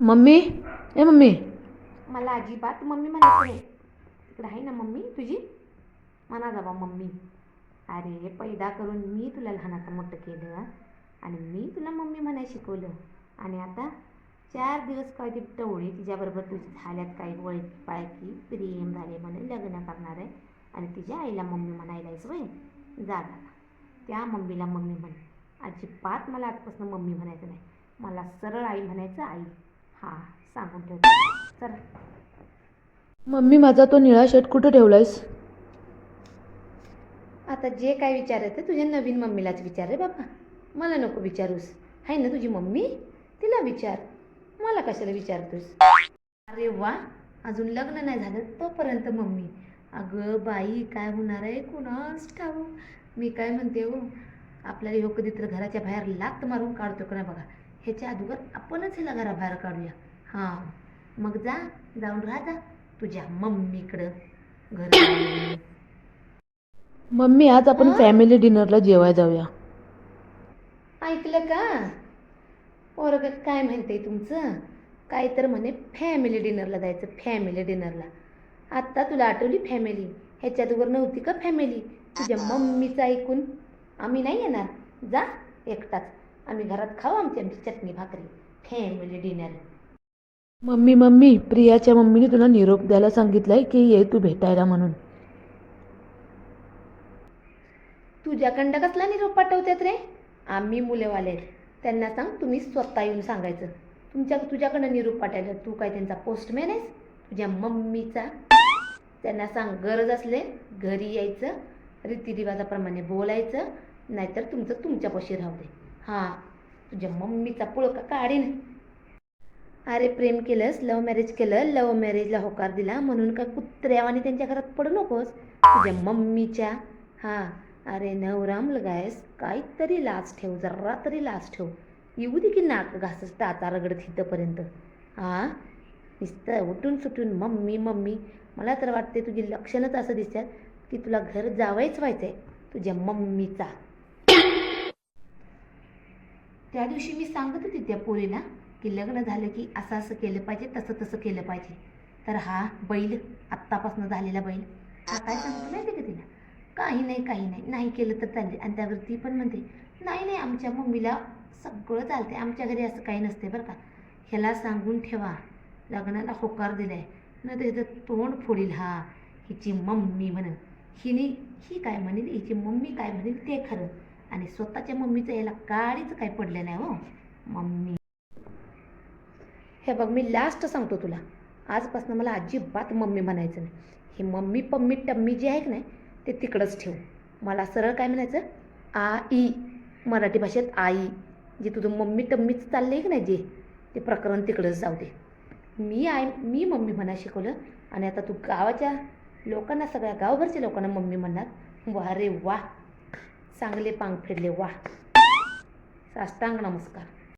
Mummy? ए mummy. मला अजिबात mummy म्हणायचं नाही. तिकडे आहे ना मम्मी तुझी? म्हणा जावा मम्मी. अरे पैदा करून मी तुला लहानाचं मोठं केलं आणि मी तुला मम्मी म्हणायला शिकवलं. आणि आता चार दिवस काय ती टवळी तिच्याबरोबर तुझी झाल्यात काही वळ पाळकी प्रेम झाले म्हणे लग्न करणार आहे. आणि तिच्या आईला मम्मी म्हणायलाच वय? जा जा त्या मम्मीला मम्मी म्हण. अजिबात मला आजपासून मम्मी म्हणायचं नाही. मला सरळ आई म्हणायचं आई. हां सांगून ठेवते चल. मम्मी माझा तो निळा शर्ट कुठं ठेवलायस? आता जे काय विचारायचं तुझ्या नवीन मम्मीलाच विचार रे बाबा मला नको विचारूस. आहे ना तुझी मम्मी? तिला विचार. मला कशाला विचारतोस? अरे वा अजून लग्न नाही झालं तोपर्यंत मम्मी. अगं बाई काय होणार आहे? कुणास ठाऊ मी काय म्हणते हो आपल्याला ह्यो कधी तर घराच्या बाहेर लात मारून काढतो का नाही बघा. ह्याच्या अगोदर आपणच ह्याला घराबाहेर काढूया. हां. मग जा जाऊन राहा जा तुझ्या मम्मीकडं. घर मम्मी आज आपण हा? फॅमिली डिनरला जेवाय जाऊया. ऐकलं का? पोरग काय म्हणते तुमचं? काय तर म्हणे फॅमिली डिनरला जायचं फॅमिली डिनरला आत्ता तुला आठवली फॅमिली ह्याच्यात वर नव्हती का फॅमिली तुझ्या मम्मीचं ऐकून. आम्ही नाही येणार. जा एकटाच. आम्ही घरात खाऊ आमची आमची चटणी भाकरी. फॅमिली डिनर मम्मी मम्मी प्रियाच्या मम्मीने तुला निरोप द्यायला सांगितलंय की ये तू भेटायला म्हणून. तुझ्याकडं कसला निरोप पाठवतात रे? आम्ही मुलेवाले आहेत. त्यांना सांग तुम्ही स्वतः येऊन सांगायचं. तुमच्या तुझ्याकडं निरोप पाठवायला तू काय त्यांचा पोस्टमॅन आहेस? तुझ्या मम्मीचा. त्यांना सांग गरज असले घरी यायचं. रीतिरिवाजाप्रमाणे बोलायचं. नाहीतर तुमचं तुमच्यापाशी राहू दे. हां तुझ्या मम्मीचा पुळका काढीन. अरे प्रेम केलंस लव्ह मॅरेज केलं लव्ह मॅरेजला होकार दिला म्हणून काय कुत्र्यावानी त्यांच्या घरात पडू नकोस. तुझ्या मम्मीच्या हां. अरे नवरा मुलगा आहेस काहीतरी लाज ठेव जरा तरी लाज ठेव. येऊ दे की नाक घासच टाचा रगडत इथंपर्यंत. हां नुसतं उठून सुटून मम्मी मम्मी. मला तर वाटते तुझी लक्षणच असं दिसतात की तुला घर जावायच व्हायचं आहे तुझ्या मम्मीचा. त्या दिवशी मी सांगत होती त्या पोरीला की लग्न झालं की असं असं केलं पाहिजे तसं तसं केलं पाहिजे. तर हा बैल आत्तापासून झालेला बैल. हा काय सांगतो माहिती का तिला? काही नाही काही नाही. नाही केलं तर चालते. आणि त्यावर ती पण म्हणते नाही नाही आमच्या मम्मीला सगळं चालते आमच्या घरी असं काही नसते बरं का. ह्याला सांगून ठेवा. लग्नाला होकार दिलाय. न तर ह्याचं तोंड फोडील हा. हिची मम्मी म्हण हिने ही काय म्हणेल? हिची मम्मी काय म्हणेल? ते खरं. आणि स्वतःच्या मम्मीचं याला काळीच काय पडलं नाही हो मम्मी. हे बघ मी लास्ट सांगतो तुला. आजपासून मला अजिबात मम्मी म्हणायचं नाही. हे मम्मी पम्मी टम्मी जे आहे की नाही ते तिकडंच ठेव. मला सरळ काय म्हणायचं? आई. मराठी भाषेत आई. जे तुझं मम्मी टम्मीच चाललं आहे की नाही जे ते प्रकरण तिकडंच जाऊ दे. मी आई मी मम्मी म्हणा शिकवलं आणि आता तू गावाच्या लोकांना सगळ्या गावभरच्या लोकांना मम्मी म्हणणार वा रे वा चांगले पांग फिरले वा साष्टांग नमस्कार.